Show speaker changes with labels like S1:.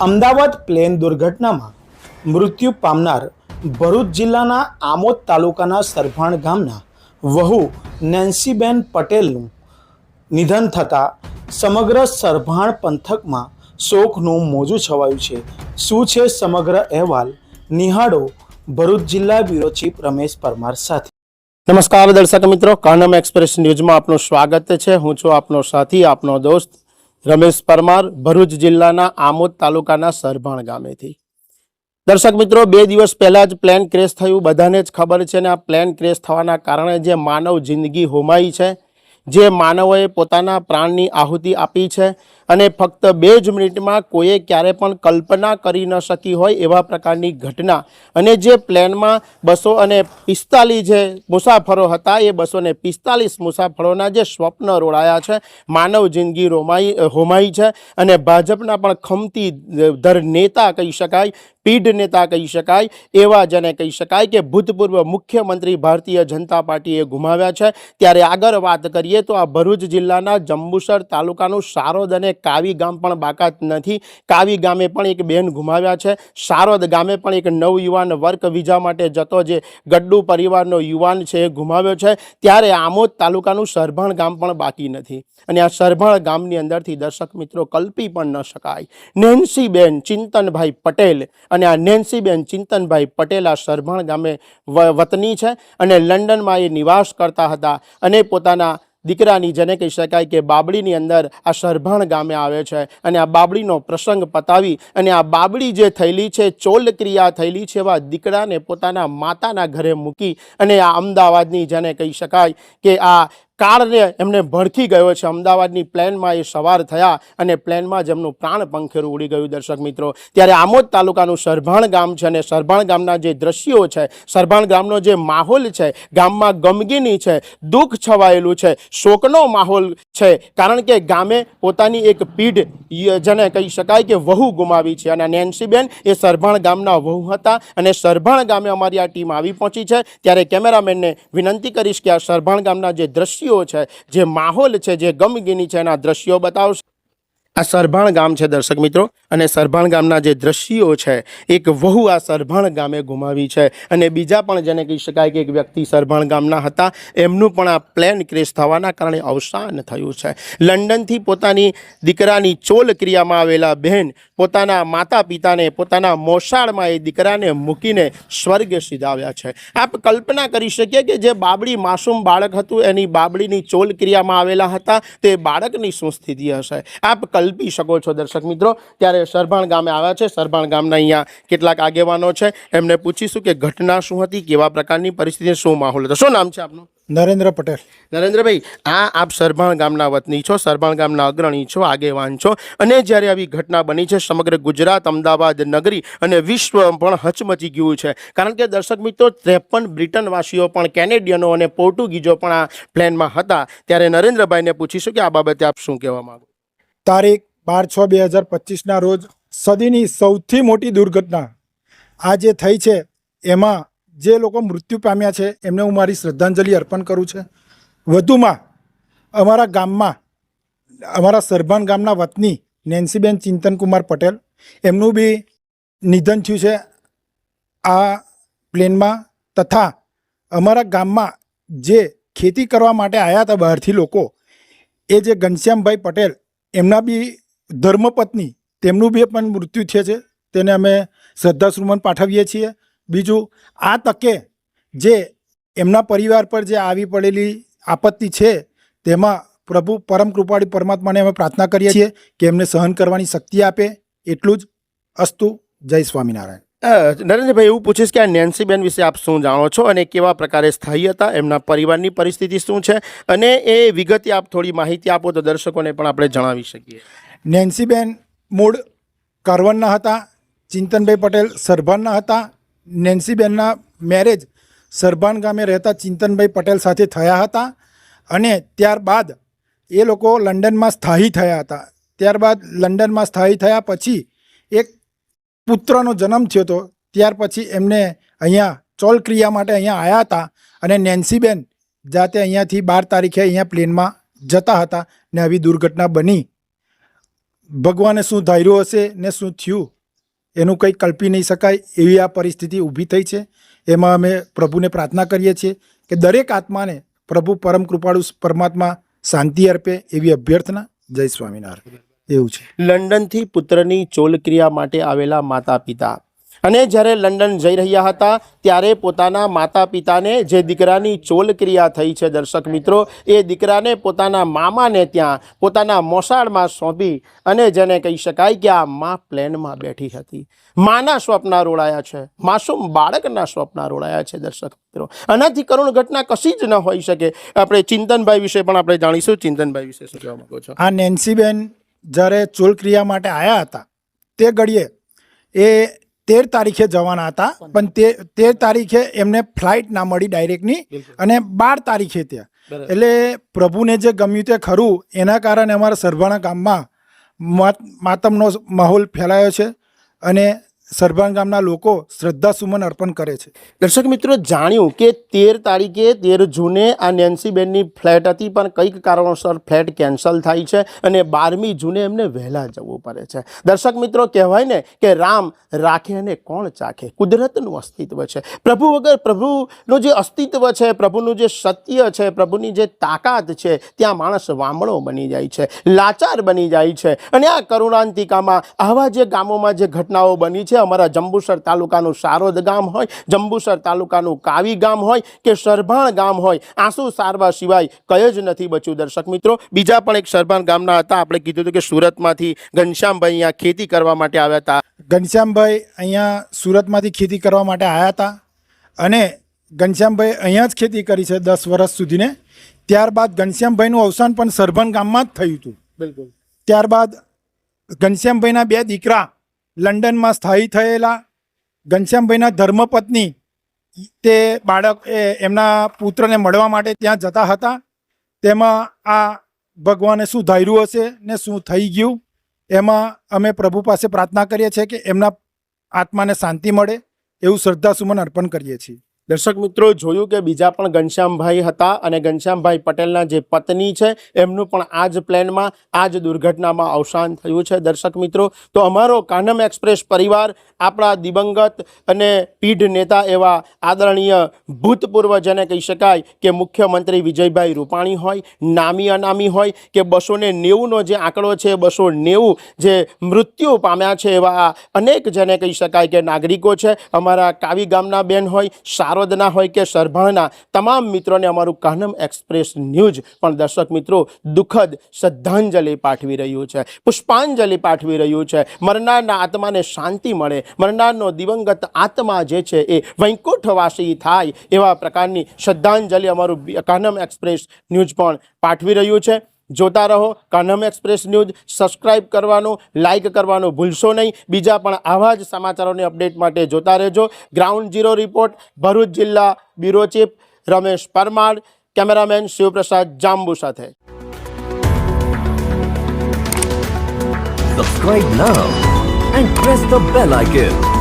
S1: Ahmedabad plane દુર્ઘટનામાં મૃત્યુ પામનાર ભરૂચ જિલ્લાના આમોદ તાલુકાના સરભાણ ગામના વહુ નેન્સીબેન પટેલનું નિધન થતાં સમગ્ર સરભાણ પંથકમાં શોકનું મોજું છવાયું છે. શું છે સમગ્ર અહેવાલ? નિહાળો ભરૂચ જિલ્લા બ્યુરો ચીફ રમેશ પરમાર સાથે. નમસ્કાર દર્શક મિત્રો કાનમ એક્સપ્રેસ ન્યૂઝમાં આપનું સ્વાગત છે. હું છું આપનો સાથી, આપનો દોસ્ત રમેશ પરમાર ભરૂચ જિલ્લાના આમોદ તાલુકાના સરભાણ ગામેથી. દર્શક મિત્રો, બે દિવસ પહેલાં જ પ્લેન ક્રેશ થયું. બધાને જ ખબર છે ને આ પ્લેન ક્રેશ થવાના કારણે જે માનવ જિંદગી હોમાઈ છે જે માનવોએ પોતાના પ્રાણની આહુતિ આપી છે અને ફક્ત બે જ મિનિટમાં કોઈએ ક્યારે પણ કલ્પના કરી ન શકી હોય એવા પ્રકારની ઘટના. અને જે પ્લેનમાં બસો અને પિસ્તાલીસ જે મુસાફરો હતા, એ બસો ને પિસ્તાલીસ મુસાફરોના જે સ્વપ્ન રોડાયા છે, માનવ જિંદગી રોમાઈ હોમાઈ છે અને ભાજપના પણ ખમતી દર નેતા કહી શકાય પીઢ નેતા કહી શકાય, એવા જેને કહી શકાય કે ભૂતપૂર્વ મુખ્યમંત્રી ભારતીય જનતા પાર્ટીએ ગુમાવ્યા છે. ત્યારે આગળ વાત કરીએ તો આ ભરૂચ જિલ્લાના જંબુસર તાલુકાનું સારોદ અને કાવી ગામ પણ બાકાત નથી. કાવી ગામે પણ એક બેન ગુમાવ્યા છે. સારોદ ગામે પણ એક નવયુવાન વર્ક વિઝા માટે જતો જે ગડ્ડુ પરિવારનો યુવાન છે એ ગુમાવ્યો છે. ત્યારે આમોદ તાલુકાનું સરભણ ગામ પણ બાકી નથી. અને આ સરભણ ગામની અંદરથી દર્શક મિત્રો કલ્પી પણ ન શકાય. નેન્સીબેન ચિંતનભાઈ પટેલ આ નેન્સીબેન ચિંતનભાઈ પટેલ આ સરભાણ ગામે વતની છે અને લંડનમાં એ નિવાસ કરતા હતા અને પોતાના દીકરાની, જેને કહી શકાય કે બાબડીની અંદર આ શરભણ ગામે આવે છે અને આ બાબડીનો પ્રસંગ પતાવી અને આ બાબડી જે થયેલી છે ચોલ ક્રિયા થયેલી છે એવા દીકરાને પોતાના માતાના ઘરે મૂકી અને આ અમદાવાદની, જેને કહી શકાય કે આ કારને એમને ભડકી ગયો છે. અમદાવાદની પ્લેનમાં એ સવાર થયા અને પ્લેનમાં જ એમનું પ્રાણ પંખેરું ઉડી ગયું દર્શક મિત્રો. ત્યારે આમોદ તાલુકાનું સરભાણ ગામ છે અને સરભાણ ગામના જે દ્રશ્યો છે, સરભાણ ગામનો જે માહોલ છે, ગામમાં ગમગીની છે, દુઃખ છવાયેલું છે, શોકનો માહોલ છે. કારણ કે ગામે પોતાની એક પીઢ જેને કહી શકાય કે વહુ ગુમાવી છે અને નેન્સીબેન એ સરભાણ ગામના વહુ હતા અને સરભાણ ગામે અમારી આ ટીમ આવી પહોંચી છે. ત્યારે કેમેરામેનને વિનંતી કરીશ કે આ સરભાણ ગામના જે દ્રશ્યો છે જે માહોલ છે જે ગમગીની છે એના દ્રશ્યો બતાવશે. આ સરભાણ ગામ છે દર્શક મિત્રો. અને સરભાણ ગામના જે દ્રશ્યો છે, એક વહુ આ સરભાણ ગામે ગુમાવી છે. અને બીજા પણ જેને કહી શકાય કે એક વ્યક્તિ સરભાણ ગામના હતા, એમનું પણ આ પ્લેન ક્રેશ થવાના કારણે અવસાન થયું છે. લંડનથી પોતાની દીકરાની ચોલ ક્રિયામાં આવેલા બહેન પોતાના માતા પિતાને પોતાના મોસાળમાં એ દીકરાને મૂકીને સ્વર્ગ સિધાવ્યા છે. આપ કલ્પના કરી શકીએ કે જે બાબડી માસૂમ બાળક હતું, એની બાબડીની ચોલ ક્રિયામાં આવેલા હતા, તે બાળકની શું સ્થિતિ હશે? આપ કલ્પી શકો છો દર્શક મિત્રો. ત્યારે સરભાણ ગામે આવ્યા છે. સરભાણ ગામના અહીંયા કેટલાક આગેવાનો છે. એમને પૂછીશું કે ઘટના શું હતી કેવા પ્રકારની પરિસ્થિતિ શું માહોલ હતો. શું નામ છે આપનું?
S2: નરેન્દ્ર પટેલ.
S1: નરેન્દ્રભાઈ આ આપ સરભાણ ગામના વતની છો સરભાણ ગામના અગ્રણી છો આગેવાન છો. અને જ્યારે આવી ઘટના બની છે સમગ્ર ગુજરાત અમદાવાદ નગરી અને વિશ્વ પણ હચમચી ગયું છે. કારણ કે દર્શક મિત્રો ત્રેપન બ્રિટનવાસીઓ પણ કેનેડિયનો અને પોર્ટુગીઝો પણ આ પ્લેનમાં હતા. ત્યારે નરેન્દ્રભાઈને પૂછીશું કે આ બાબતે આપ શું કહેવા માંગો?
S2: તારીખ બાર છ બે હજાર પચીસના રોજ સદીની સૌથી મોટી દુર્ઘટના આ જે થઈ છે. એમાં જે લોકો મૃત્યુ પામ્યા છે, એમને હું મારી શ્રદ્ધાંજલિ અર્પણ કરું છું. વધુમાં અમારા ગામમાં, અમારા સરભાન ગામના વતની નેન્સીબેન ચિંતનકુમાર પટેલ, એમનું બી નિધન થયું છે આ પ્લેનમાં તથા અમારા ગામમાં જે ખેતી કરવા માટે આવ્યા હતા બહારથી લોકો, એ જે ઘનશ્યામભાઈ પટેલ એમના બી ધર્મપત્ની, તેમનું બી પણ મૃત્યુ થયે છે. તેને અમે શ્રદ્ધાસુમન પાઠવીએ છીએ. બીજું, આ તકે જે એમના પરિવાર પર જે આવી પડેલી આપત્તિ છે, તેમાં પ્રભુ પરમ કૃપાળી પરમાત્માને અમે પ્રાર્થના કરીએ છીએ કે એમને સહન કરવાની શક્તિ આપે. એટલું જ. અસ્તુ. જય સ્વામિનારાયણ.
S1: નરેન્દ્રભાઈ, એવું પૂછીશ કે આ નેન્સીબેન વિશે આપ શું જાણો છો અને કેવા પ્રકારે સ્થાયી હતા, એમના પરિવારની પરિસ્થિતિ શું છે અને એ વિગતે આપ થોડી માહિતી આપો તો દર્શકોને પણ આપણે જણાવી શકીએ.
S2: નેન્સીબેન મૂળ કરવનના હતા, ચિંતનભાઈ પટેલ સરભાનના હતા, નેન્સીબેનના મેરેજ સરભાન ગામે રહેતા ચિંતનભાઈ પટેલ સાથે થયા હતા અને ત્યારબાદ એ લોકો લંડનમાં સ્થાયી થયા હતા. ત્યારબાદ લંડનમાં સ્થાયી થયા પછી એક પુત્રનો જન્મ થયો હતો. ત્યાર પછી એમને અહીંયા ચોલ ક્રિયા માટે અહીંયા આવ્યા હતા અને નેન્સીબેન જાતે અહીંયાથી બાર તારીખે અહીંયા પ્લેનમાં જતા હતા ને આવી દુર્ઘટના બની. ભગવાને શું ધાર્યું હશે ને શું થયું એનું કંઈ કલ્પી નહીં શકાય એવી આ પરિસ્થિતિ ઊભી થઈ છે. એમાં અમે પ્રભુને પ્રાર્થના કરીએ છીએ કે દરેક આત્માને પ્રભુ પરમ કૃપાળુ પરમાત્મા શાંતિ અર્પે એવી અભ્યર્થના. જય સ્વામિનારાયણ. એવું છે.
S1: લંડનથી પુત્રની ચોલક્રિયા માટે આવેલા માતા પિતા અને જ્યારે લંડન જઈ રહ્યા હતા ત્યારે પોતાના માતા પિતાને જે દીકરાની ચોલક્રિયા થઈ છે દર્શક મિત્રો એ દીકરાને પોતાના મામાને ત્યાં પોતાના મોસાળમાં સોંપી અને જેને કહી શકાય કે આ મા પ્લેનમાં બેઠી હતી. માના સ્વપ્ન રોડાયા છે. માસૂમ બાળકના સ્વપ્ના રોડાયા છે દર્શક મિત્રો. આનાથી કરુણ ઘટના કશી જ ન હોઈ શકે. આપણે ચિંતનભાઈ વિશે પણ આપણે જાણીશું. ચિંતનભાઈ વિશે શું કહેવા માગો છો?
S2: આ નેન્સીબેન જ્યારે ચૂલક્રિયા માટે આવ્યા હતા તે ઘડીએ એ તેર તારીખે જવાના હતા પણ તે તેર તારીખે એમને ફ્લાઇટ ના મળી ડાયરેક્ટની અને બાર તારીખે ત્યાં. એટલે પ્રભુને જે ગમ્યું તે ખરું એના કારણે અમારા સરભાણા ગામમાં માતમનો માહોલ ફેલાયો છે અને સરભાણ ગામના લોકો શ્રદ્ધા સુમન અર્પણ કરે છે.
S1: દર્શક મિત્રો, જાણ્યું કે તેર તારીખે તેર જૂને આ નેન્સીબેનની ફ્લેટ હતી, પણ કંઈક કારણોસર ફ્લેટ કેન્સલ થાય છે અને બારમી જૂને એમને વહેલા જવું પડે છે. દર્શક મિત્રો, કહેવાય ને કે રામ રાખે અને કોણ ચાખે? કુદરતનું અસ્તિત્વ છે. પ્રભુ વગર પ્રભુનું જે અસ્તિત્વ છે, પ્રભુનું જે સત્ય છે, પ્રભુની જે તાકાત છે, ત્યાં માણસ વામણો બની જાય છે, લાચાર બની જાય છે. અને આ કરુણાંતિકામાં આવા જે ગામોમાં જે ઘટનાઓ બની છે અમારા જંબુસર તાલુકાનું સારોદ ગામ હોય જંબુસર તાલુકાનું કાવી ગામ હોય કે સરભાણ ગામ હોય આંસુ સારવા સિવાય કયો જ નથી બચ્યું દર્શક મિત્રો. બીજા પણ એક સરભાણ ગામના હતા. આપણે કીધું હતું કે સુરતમાંથી ઘનશ્યામભાઈ અહીંયા ખેતી કરવા માટે આવ્યા હતા.
S2: ઘનશ્યામભાઈ અહીંયા સુરતમાંથી ખેતી કરવા માટે આવ્યા હતા અને ઘનશ્યામભાઈ અહીંયા જ ખેતી કરી છે દસ વર્ષ સુધીને. ત્યારબાદ ઘનશ્યામભાઈનું અવસાન પણ સરભણ ગામમાં જ થયું હતું.
S1: બિલકુલ.
S2: ત્યારબાદ ઘનશ્યામભાઈના બે દીકરા લંડનમાં સ્થાયી થયેલા ઘનશ્યામભાઈના ધર્મપત્ની, તે બાળક એમના પુત્રને મળવા માટે ત્યાં જતા હતા. તેમાં આ ભગવાને શું ધાર્યું હશે ને શું થઈ ગયું, એમાં અમે પ્રભુ પાસે પ્રાર્થના કરીએ છીએ કે એમના આત્માને શાંતિ મળે, એવું શ્રદ્ધાસુમન અર્પણ કરીએ છીએ.
S1: દર્શક મિત્રો, જોયું કે બીજા પણ ઘનશ્યામભાઈ હતા અને ઘનશ્યામભાઈ પટેલના જે પત્ની છે, એમનું પણ આ જ પ્લેનમાં આ જ દુર્ઘટનામાં અવસાન થયું છે. દર્શક મિત્રો, તો અમારો કાનમ એક્સપ્રેસ પરિવાર, આપણા દિવંગત અને પીઢ નેતા એવા આદરણીય ભૂતપૂર્વ જેને કહી શકાય કે મુખ્યમંત્રી વિજયભાઈ રૂપાણી હોય, નામી અનામી હોય, કે બસો ને નેવુંનો જે આંકડો છે, બસો નેવું જે મૃત્યુ પામ્યા છે એવા અનેક જેને કહી શકાય કે નાગરિકો છે. અમારા કાવી ગામના બેન હોય સારોદના હોય કે સરભણના, તમામ મિત્રોને અમારું કાનમ એક્સપ્રેસ ન્યૂઝ. પણ દર્શક મિત્રો, દુઃખદ શ્રદ્ધાંજલિ પાઠવી રહ્યું છે, પુષ્પાંજલિ પાઠવી રહ્યું છે. મરનારના આત્માને શાંતિ મળે, મરનારનો દિવંગત આત્મા જે છે એ વૈકુંઠવાસી થાય, એવા પ્રકારની શ્રદ્ધાંજલિ અમારું કાનમ એક્સપ્રેસ ન્યૂઝ પણ પાઠવી રહ્યું છે. જોતા રહો. Kanam express news. સબસ્ક્રાઇબ કરવાનું, લાઇક કરવાનું ભૂલશો નહીં. બીજા પણ આવા જ સમાચારોની અપડેટ માટે જોતા રહેજો. ગ્રાઉન્ડ ઝીરો રિપોર્ટ, ભરૂચ જિલ્લા bureau chief Ramesh Parmar, cameraman Shivprasad Jambu સાથે.
S3: Subscribe now and press the bell icon.